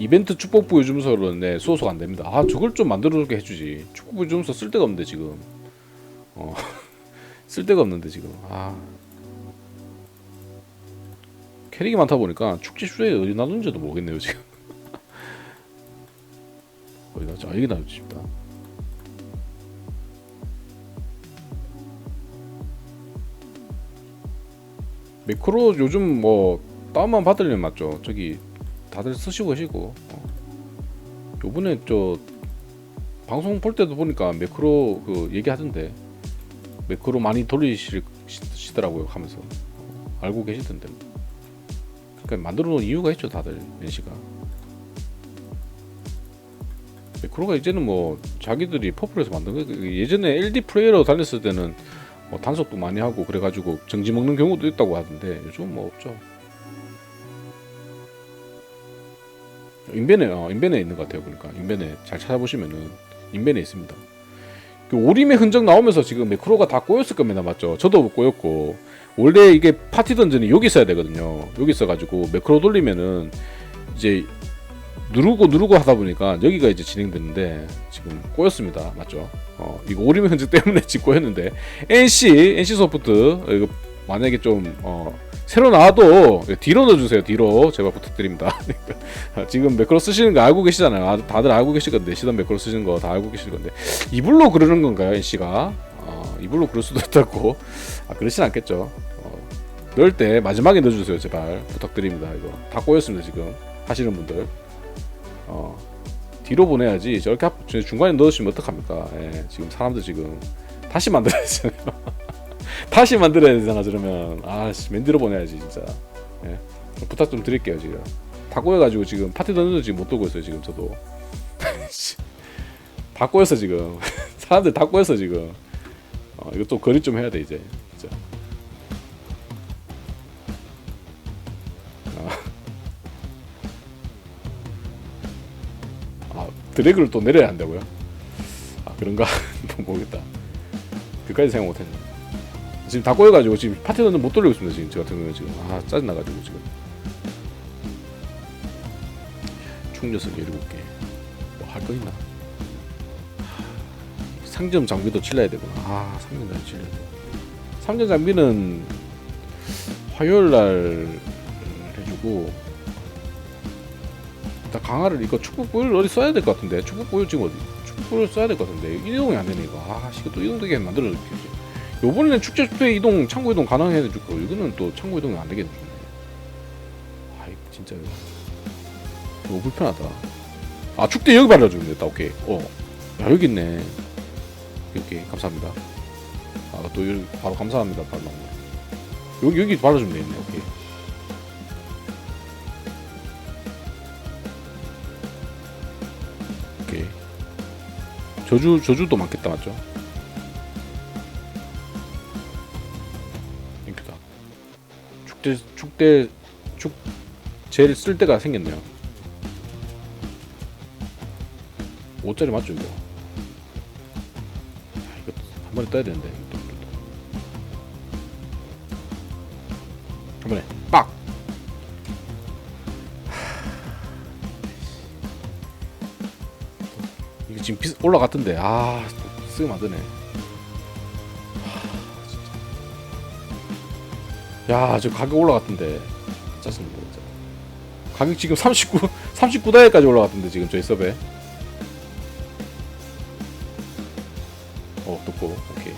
이벤트 축복 보여주면서는 네, 소속 안 됩니다. 아 저걸 좀 만들어주게 해주지. 축복 보여주면서 쓸 데가 없는데 지금. 어, 쓸 데가 없는데 지금. 아 캐릭이 많다 보니까 축제 수에 어디 놔둔지도 모르겠네요 지금. 어디 놨죠? 아 여기 놔두고 싶다. 매크로 요즘 뭐 다운만 받으려면 맞죠? 저기 다들 쓰시고 계시고. 어. 요번에 저 방송 볼 때도 보니까 매크로 그 얘기하던데 매크로 많이 돌리시더라고요 하면서. 어, 알고 계시던데. 그러니까 만들어 놓은 이유가 있죠 다들. NC가. 매크로가 이제는 뭐 자기들이 퍼플에서 만든 거 예전에 LD 플레이로 다녔을 때는 뭐 단속도 많이 하고 그래가지고 정지 먹는 경우도 있다고 하던데 요즘 뭐 없죠 인벤에 어, 인벤에 있는 것 같아요 보니까 인벤에 잘 찾아보시면은 인벤에 있습니다. 그 오림의 흔적 나오면서 지금 매크로가 다 꼬였을 겁니다, 맞죠? 저도 꼬였고 원래 이게 파티 던전이 여기 있어야 되거든요. 여기 있어가지고 매크로 돌리면은 이제 누르고 누르고 하다 보니까 여기가 이제 진행되는데 지금 꼬였습니다, 맞죠? 어 이거 오림의 흔적 때문에 지금 꼬였는데 NC NC 소프트 이거 만약에 좀 어. 새로 나와도 뒤로 넣어주세요. 뒤로 제발 부탁드립니다. 지금 매크로 쓰시는 거 알고 계시잖아요. 아, 다들 알고 계실 건데 시던 매크로 쓰시는 거 다 알고 계실 건데 이불로 그러는 건가요, NC가? 어, 이불로 그럴 수도 있다고. 아, 그렇진 않겠죠. 어, 넣을 때 마지막에 넣어주세요, 제발 부탁드립니다. 이거 다 꼬였습니다 지금 하시는 분들. 어, 뒤로 보내야지 저렇게 앞- 중간에 넣으시면 어떡합니까? 예, 지금 사람들 지금 다시 만들어야 되잖아요. 다시 만들어야 되잖아 저러면. 아씨 맨들어 보내야지 진짜. 예. 부탁 좀 드릴게요 지금. 다 꼬여가지고 지금 파티 던전도 지금 못 돌고 있어요 지금 저도. 다 꼬였어 지금. 사람들 다 꼬였어 지금. 어, 이거 또 거리 좀 해야 돼 이제. 진짜. 아, 아 드래그를 또 내려야 한다고요? 아 그런가? 모르겠다. 그까지 생각 못했네 지금 다 꼬여가지고 지금 파티너는 못 돌리고 있습니다 지금 저 같은 경우는 지금. 아 짜증 나가지고 지금. 충녀석 17개. 뭐 할 거 있나? 상점 장비도 칠러야 되구나. 아 상점 장비 칠러야 돼. 상점 장비는 화요일 날 해주고 일단 강화를 이거 축구볼 어디 써야 될 것 같은데? 축구볼 지금 어디? 축구볼 써야 될 것 같은데? 이동이 안 이거. 아 이거 또 이동되게 만들어 놓겠지 요번에는 축제 때 이동 창고 이동 가능해 줄 거. 이거는 또 창고 이동이 안 되겠네. 아이 진짜 너무 불편하다. 아 축제 여기 발라주면 됐다. 오케이. 어. 야 여기 있네. 오케이 감사합니다. 아또 여기 바로 감사합니다. 바로 나오네. 여기 여기 발라주면 되겠네. 오케이. 오케이. 저주 저주도 많겠다 맞죠? 축제 축대 축 제일 쓸 때가 생겼네요. 5짜리 맞죠 이거? 야, 이거 한 번에 떠야 되는데. 한 번에 빡. 이거 지금 비 올라갔던데 아 쓰면 안 되네. 야, 저 가격 올라갔던데. 짜증나, 진짜. 가격 지금 39, 39달러까지 올라갔던데, 지금 저희 서베. 어, 떴고, 오케이.